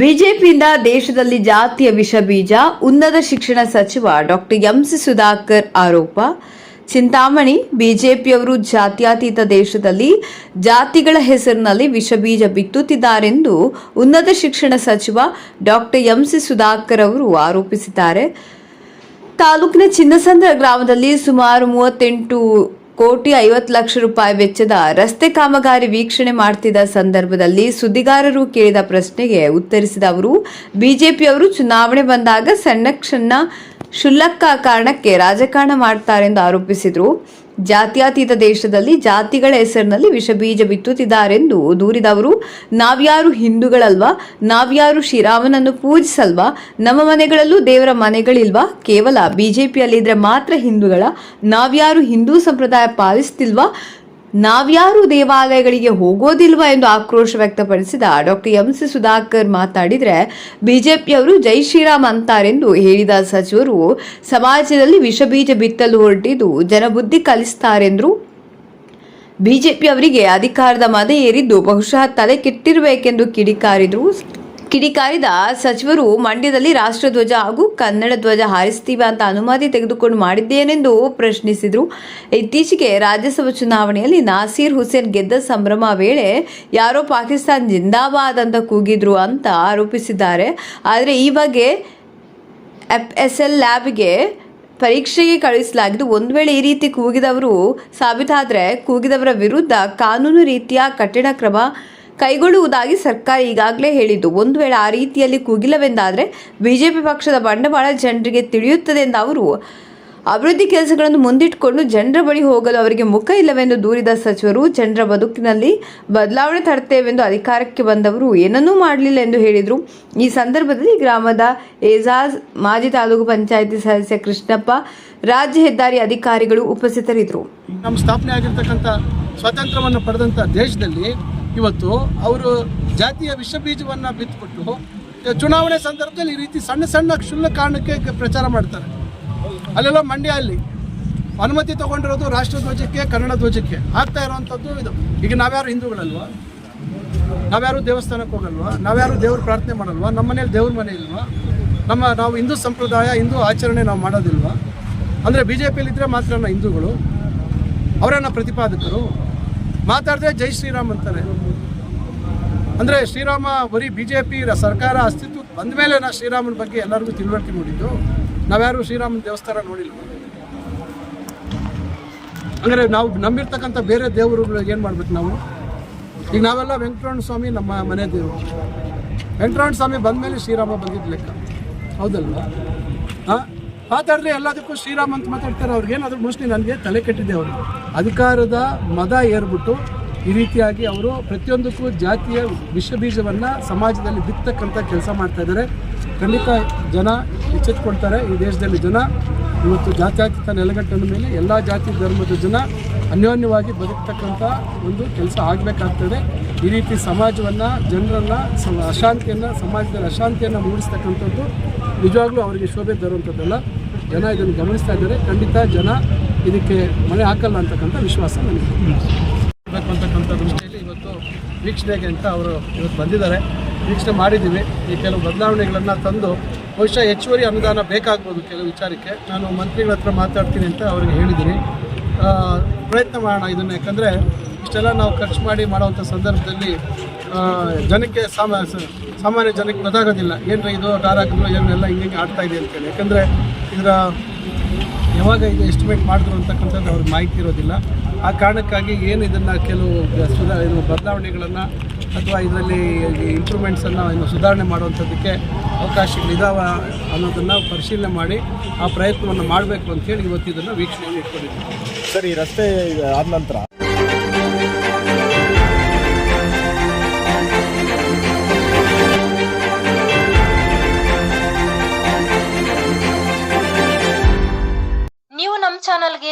ಬಿಜೆಪಿಯಿಂದ ದೇಶದಲ್ಲಿ ಜಾತಿಯ ವಿಷ ಬೀಜ ಉನ್ನತ ಶಿಕ್ಷಣ ಸಚಿವ ಡಾಕ್ಟರ್ ಎಂ ಸಿ ಸುಧಾಕರ್ ಆರೋಪ. ಚಿಂತಾಮಣಿ, ಬಿಜೆಪಿಯವರು ಜಾತ್ಯಾತೀತ ದೇಶದಲ್ಲಿ ಜಾತಿಗಳ ಹೆಸರಿನಲ್ಲಿ ವಿಷ ಬೀಜ ಬಿತ್ತುತ್ತಿದ್ದಾರೆಂದು ಉನ್ನತ ಶಿಕ್ಷಣ ಸಚಿವ ಡಾಕ್ಟರ್ ಎಂ ಸಿ ಸುಧಾಕರ್ ಅವರು ಆರೋಪಿಸಿದ್ದಾರೆ. ತಾಲೂಕಿನ ಚಿನ್ನಸಂದ್ರ ಗ್ರಾಮದಲ್ಲಿ ಸುಮಾರು ಮೂವತ್ತೆಂಟು ಕೋಟಿ ಐವತ್ತು ಲಕ್ಷ ರೂಪಾಯಿ ವೆಚ್ಚದ ರಸ್ತೆ ಕಾಮಗಾರಿ ವೀಕ್ಷಣೆ ಮಾಡ್ತಿದ್ದ ಸಂದರ್ಭದಲ್ಲಿ ಸುದ್ದಿಗಾರರು ಕೇಳಿದ ಪ್ರಶ್ನೆಗೆ ಉತ್ತರಿಸಿದ ಅವರು ಬಿಜೆಪಿಯವರು ಚುನಾವಣೆ ಬಂದಾಗ ಸಣ್ಣ ಕ್ಷಣ ಕಾರಣಕ್ಕೆ ರಾಜಕಾರಣ ಮಾಡ್ತಾರೆಂದು ಆರೋಪಿಸಿದರು. ಜಾತ್ಯತೀತ ದೇಶದಲ್ಲಿ ಜಾತಿಗಳ ಹೆಸರಿನಲ್ಲಿ ವಿಷಬೀಜ ಬಿತ್ತುತ್ತಿದ್ದಾರೆಂದು ದೂರಿದವರು, ನಾವ್ಯಾರು ಹಿಂದೂಗಳಲ್ವಾ, ನಾವ್ಯಾರು ಶ್ರೀರಾಮನನ್ನು ಪೂಜಿಸಲ್ವಾ, ನಮ್ಮ ಮನೆಗಳಲ್ಲೂ ದೇವರ ಮನೆಗಳಿಲ್ವಾ, ಕೇವಲ ಬಿಜೆಪಿಯಲ್ಲಿದ್ದರೆ ಮಾತ್ರ ಹಿಂದೂಗಳ, ನಾವ್ಯಾರು ಹಿಂದೂ ಸಂಪ್ರದಾಯ ಪಾಲಿಸ್ತಿಲ್ವಾ ನಾವ್ಯಾರು ದೇವಾಲಯಗಳಿಗೆ ಹೋಗೋದಿಲ್ವಾ ಎಂದು ಆಕ್ರೋಶ ವ್ಯಕ್ತಪಡಿಸಿದ ಡಾಕ್ಟರ್ ಎಂ ಸಿ ಸುಧಾಕರ್ ಮಾತಾಡಿದರೆ, ಬಿಜೆಪಿಯವರು ಜೈ ಶ್ರೀರಾಮ್ ಅಂತಾರೆಂದು ಹೇಳಿದ ಸಚಿವರು, ಸಮಾಜದಲ್ಲಿ ವಿಷಬೀಜ ಬಿತ್ತಲು ಹೊರಟಿದ್ದು ಜನಬುದ್ಧಿ ಕಲಿಸ್ತಾರೆಂದ್ರು. ಬಿಜೆಪಿ ಅವರಿಗೆ ಅಧಿಕಾರದ ಮದ ಏರಿದ್ದು ಬಹುಶಃ ತಲೆ ಕೆಟ್ಟಿರಬೇಕೆಂದು ಕಿಡಿಕಾರಿದ್ರು. ಕಿಡಿಕಾರಿದ ಸಚಿವರು ಮಂಡ್ಯದಲ್ಲಿ ರಾಷ್ಟ್ರಧ್ವಜ ಹಾಗೂ ಕನ್ನಡ ಧ್ವಜ ಹಾರಿಸ್ತೀವಿ ಅಂತ ಅನುಮತಿ ತೆಗೆದುಕೊಂಡು ಮಾಡಿದ್ದೇನೆಂದು ಪ್ರಶ್ನಿಸಿದರು. ಇತ್ತೀಚೆಗೆ ರಾಜ್ಯಸಭಾ ಚುನಾವಣೆಯಲ್ಲಿ ನಾಸೀರ್ ಹುಸೇನ್ ಗೆದ್ದ ಸಂಭ್ರಮ ವೇಳೆ ಯಾರೋ ಪಾಕಿಸ್ತಾನ್ ಜಿಂದಾಬಾದ್ ಅಂತ ಕೂಗಿದ್ರು ಅಂತ ಆರೋಪಿಸಿದ್ದಾರೆ. ಆದರೆ ಈ ಬಗ್ಗೆ ಎಫ್ ಎಸ್ ಎಲ್ ಲ್ಯಾಬ್ಗೆ ಪರೀಕ್ಷೆಗೆ ಕಳುಹಿಸಲಾಗಿದ್ದು, ಒಂದು ವೇಳೆ ಈ ರೀತಿ ಕೂಗಿದವರು ಸಾಬೀತಾದರೆ ಕೂಗಿದವರ ವಿರುದ್ಧ ಕಾನೂನು ರೀತಿಯ ಕಠಿಣ ಕ್ರಮ ಕೈಗೊಳ್ಳುವುದಾಗಿ ಸರ್ಕಾರ ಈಗಾಗಲೇ ಹೇಳಿದ್ದು. ಒಂದು ವೇಳೆ ಆ ರೀತಿಯಲ್ಲಿ ಕುಗಿಲವೆಂದಾದರೆ ಬಿಜೆಪಿ ಪಕ್ಷದ ಬಂಡವಾಳ ಜನರಿಗೆ ತಿಳಿಯುತ್ತದೆ ಎಂದು ಅವರು ಅಭಿವೃದ್ಧಿ ಕೆಲಸಗಳನ್ನು ಮುಂದಿಟ್ಟುಕೊಂಡು ಜನರ ಬಳಿ ಹೋಗಲು ಅವರಿಗೆ ಮುಖ ಇಲ್ಲವೆಂದು ದೂರಿದ ಸಚಿವರು, ಜನರ ಬದುಕಿನಲ್ಲಿ ಬದಲಾವಣೆ ತರ್ತೇವೆಂದು ಅಧಿಕಾರಕ್ಕೆ ಬಂದವರು ಏನನ್ನೂ ಮಾಡಲಿಲ್ಲ ಎಂದು ಹೇಳಿದರು. ಈ ಸಂದರ್ಭದಲ್ಲಿ ಗ್ರಾಮದ ಏಜಾಜ್ ಮಾಜಿ ತಾಲೂಕು ಪಂಚಾಯಿತಿ ಸದಸ್ಯ ಕೃಷ್ಣಪ್ಪ, ರಾಜ್ಯ ಹೆದ್ದಾರಿ ಅಧಿಕಾರಿಗಳು ಉಪಸ್ಥಿತರಿದ್ದರು. ನಮ್ಮ ಸ್ಥಾಪನೆ ಸ್ವಾತಂತ್ರ್ಯವನ್ನು ಪಡೆದಂಥ ದೇಶದಲ್ಲಿ ಇವತ್ತು ಅವರು ಜಾತಿಯ ವಿಷ ಬೀಜವನ್ನು ಬಿತ್ತುಬಿಟ್ಟು ಚುನಾವಣೆ ಸಂದರ್ಭದಲ್ಲಿ ಈ ರೀತಿ ಸಣ್ಣ ಸಣ್ಣ ಕ್ಷುಲ್ಲ ಕಾರಣಕ್ಕೆ ಪ್ರಚಾರ ಮಾಡ್ತಾರೆ. ಅಲ್ಲೆಲ್ಲ ಮಂಡ್ಯ ಅಲ್ಲಿ ಅನುಮತಿ ತಗೊಂಡಿರೋದು ರಾಷ್ಟ್ರ ಧ್ವಜಕ್ಕೆ, ಕನ್ನಡ ಧ್ವಜಕ್ಕೆ ಆಗ್ತಾ ಇರೋವಂಥದ್ದು ಇದು. ಈಗ ನಾವ್ಯಾರು ಹಿಂದೂಗಳಲ್ವಾ? ನಾವ್ಯಾರು ದೇವಸ್ಥಾನಕ್ಕೆ ಹೋಗಲ್ವಾ? ನಾವ್ಯಾರು ದೇವ್ರ ಪ್ರಾರ್ಥನೆ ಮಾಡಲ್ವಾ? ನಮ್ಮ ಮನೇಲಿ ದೇವ್ರ ಮನೆ ಇಲ್ವಾ? ನಮ್ಮ ನಾವು ಹಿಂದೂ ಸಂಪ್ರದಾಯ, ಹಿಂದೂ ಆಚರಣೆ ನಾವು ಮಾಡೋದಿಲ್ವಾ? ಅಂದರೆ ಬಿ ಜೆ ಪಿಯಲ್ಲಿದ್ದರೆ ಮಾತ್ರ ಹಿಂದೂಗಳು. ಅವರನ್ನ ಪ್ರತಿಪಾದಕರು. ಮಾತಾಡಿದ್ರೆ ಜೈ ಶ್ರೀರಾಮ್ ಅಂತಾರೆ ಅಂದರೆ ಶ್ರೀರಾಮ ಬರೀ ಬಿ ಜೆ ಪಿ ಸರ್ಕಾರ ಅಸ್ತಿತ್ವಕ್ಕೆ ಬಂದ ಮೇಲೆ ನಾ ಶ್ರೀರಾಮನ ಬಗ್ಗೆ ಎಲ್ಲರಿಗೂ ತಿಳುವಳಿಕೆ ನೋಡಿದ್ದು ನಾವ್ಯಾರು ಶ್ರೀರಾಮನ ದೇವಸ್ಥಾನ ನೋಡಿಲ್ಲ. ಅಂದರೆ ನಾವು ನಂಬಿರ್ತಕ್ಕಂಥ ಬೇರೆ ದೇವರುಗಳು ಏನು ಮಾಡ್ಬೇಕು ನಾವು? ಈಗ ನಾವೆಲ್ಲ ವೆಂಕಟರಮಣ ಸ್ವಾಮಿ ನಮ್ಮ ಮನೆ ದೇವರು. ವೆಂಕಟರಮಣ ಸ್ವಾಮಿ ಬಂದ ಮೇಲೆ ಶ್ರೀರಾಮ ಬಂದಿದ್ದ ಲೆಕ್ಕ. ಹೌದಲ್ವಾ? ಹಾಂ ಮಾತಾಡಿದ್ರೆ ಎಲ್ಲದಕ್ಕೂ ಶ್ರೀರಾಮ್ ಅಂತ ಮಾತಾಡ್ತಾರೆ. ಅವ್ರಿಗೇನಾದ್ರೂ ಮೋಸ್ಟ್ಲಿ ನನಗೆ ತಲೆ ಕೆಟ್ಟಿದೆ ಅವರು. ಅಧಿಕಾರದ ಮದ ಏರ್ಬಿಟ್ಟು ಈ ರೀತಿಯಾಗಿ ಅವರು ಪ್ರತಿಯೊಂದಕ್ಕೂ ಜಾತಿಯ ವಿಷ ಬೀಜವನ್ನು ಸಮಾಜದಲ್ಲಿ ಬಿತ್ತಕ್ಕಂಥ ಕೆಲಸ ಮಾಡ್ತಾ ಇದ್ದಾರೆ. ಖಂಡಿತ ಜನ ಎಚ್ಚೆತ್ಕೊಳ್ತಾರೆ. ಈ ದೇಶದಲ್ಲಿ ಜನ, ಇವತ್ತು ಜಾತ್ಯಾತೀತ ನೆಲೆಗಟ್ಟನ ಮೇಲೆ ಎಲ್ಲ ಜಾತಿ ಧರ್ಮದ ಜನ ಅನ್ಯೋನ್ಯವಾಗಿ ಬದುಕ್ತಕ್ಕಂಥ ಒಂದು ಕೆಲಸ ಆಗಬೇಕಾಗ್ತದೆ. ಈ ರೀತಿ ಸಮಾಜವನ್ನು, ಜನರನ್ನು ಅಶಾಂತಿಯನ್ನು, ಸಮಾಜದಲ್ಲಿ ಅಶಾಂತಿಯನ್ನು ಮೂಡಿಸ್ತಕ್ಕಂಥದ್ದು ನಿಜವಾಗ್ಲೂ ಅವರಿಗೆ ಶೋಭೆ ತರುವಂಥದ್ದಲ್ಲ. ಜನ ಇದನ್ನು ಗಮನಿಸ್ತಾ ಇದ್ದಾರೆ. ಖಂಡಿತ ಜನ ಇದಕ್ಕೆ ಮಳೆ ಹಾಕಲ್ಲ ಅಂತಕ್ಕಂಥ ವಿಶ್ವಾಸ ನನಗೆ ದೃಷ್ಟಿಯಲ್ಲಿ ಇವತ್ತು ವೀಕ್ಷಣೆಗೆ ಅಂತ ಅವರು ಇವತ್ತು ಬಂದಿದ್ದಾರೆ. ವೀಕ್ಷಣೆ ಮಾಡಿದ್ದೀವಿ. ಈ ಕೆಲವು ಬದಲಾವಣೆಗಳನ್ನು ತಂದು ಬಹುಶಃ ಹೆಚ್ಚುವರಿ ಅನುದಾನ ಬೇಕಾಗ್ಬೋದು ಕೆಲವು ವಿಚಾರಕ್ಕೆ. ನಾನು ಮಂತ್ರಿಗಳ ಹತ್ರ ಮಾತಾಡ್ತೀನಿ ಅಂತ ಅವರಿಗೆ ಹೇಳಿದ್ದೀನಿ. ಪ್ರಯತ್ನ ಮಾಡೋಣ ಇದನ್ನು. ಯಾಕಂದರೆ ಇಷ್ಟೆಲ್ಲ ನಾವು ಖರ್ಚು ಮಾಡಿ ಮಾಡೋವಂಥ ಸಂದರ್ಭದಲ್ಲಿ ಜನಕ್ಕೆ ಸಾಮಾ ಸಾಮಾನ್ಯ ಜನಕ್ಕೆ ಗೊತ್ತಾಗೋದಿಲ್ಲ. ಏನರ ಇದು ಟಾರಾಕ್ಗಳು ಏನೆಲ್ಲ ಹಿಂಗೆ ಆಡ್ತಾ ಇದೆ ಅಂತೇಳಿ. ಯಾಕಂದರೆ ಇದರ ಯಾವಾಗ ಇದು ಎಸ್ಟಿಮೇಟ್ ಮಾಡಿದ್ರು ಅಂತಕ್ಕಂಥದ್ದು ಅವ್ರಿಗೆ ಮಾಹಿತಿ ಇರೋದಿಲ್ಲ. ಆ ಕಾರಣಕ್ಕಾಗಿ ಏನು ಇದನ್ನು ಕೆಲವು ಸುಧಾ, ಇದು ಬದಲಾವಣೆಗಳನ್ನು ಅಥವಾ ಇದರಲ್ಲಿ ಇಂಪ್ರೂವ್ಮೆಂಟ್ಸನ್ನು ಇನ್ನು ಸುಧಾರಣೆ ಮಾಡುವಂಥದ್ದಕ್ಕೆ ಅವಕಾಶಗಳಿದಾವ ಅನ್ನೋದನ್ನು ಪರಿಶೀಲನೆ ಮಾಡಿ ಆ ಪ್ರಯತ್ನವನ್ನು ಮಾಡಬೇಕು ಅಂತೇಳಿ ಇವತ್ತು ಇದನ್ನು ವೀಕ್ಷಣೆಗೆ ಇಟ್ಕೊಂಡಿದ್ದೀವಿ. ಸರ್ ರಸ್ತೆ ಆದ ನಂತರ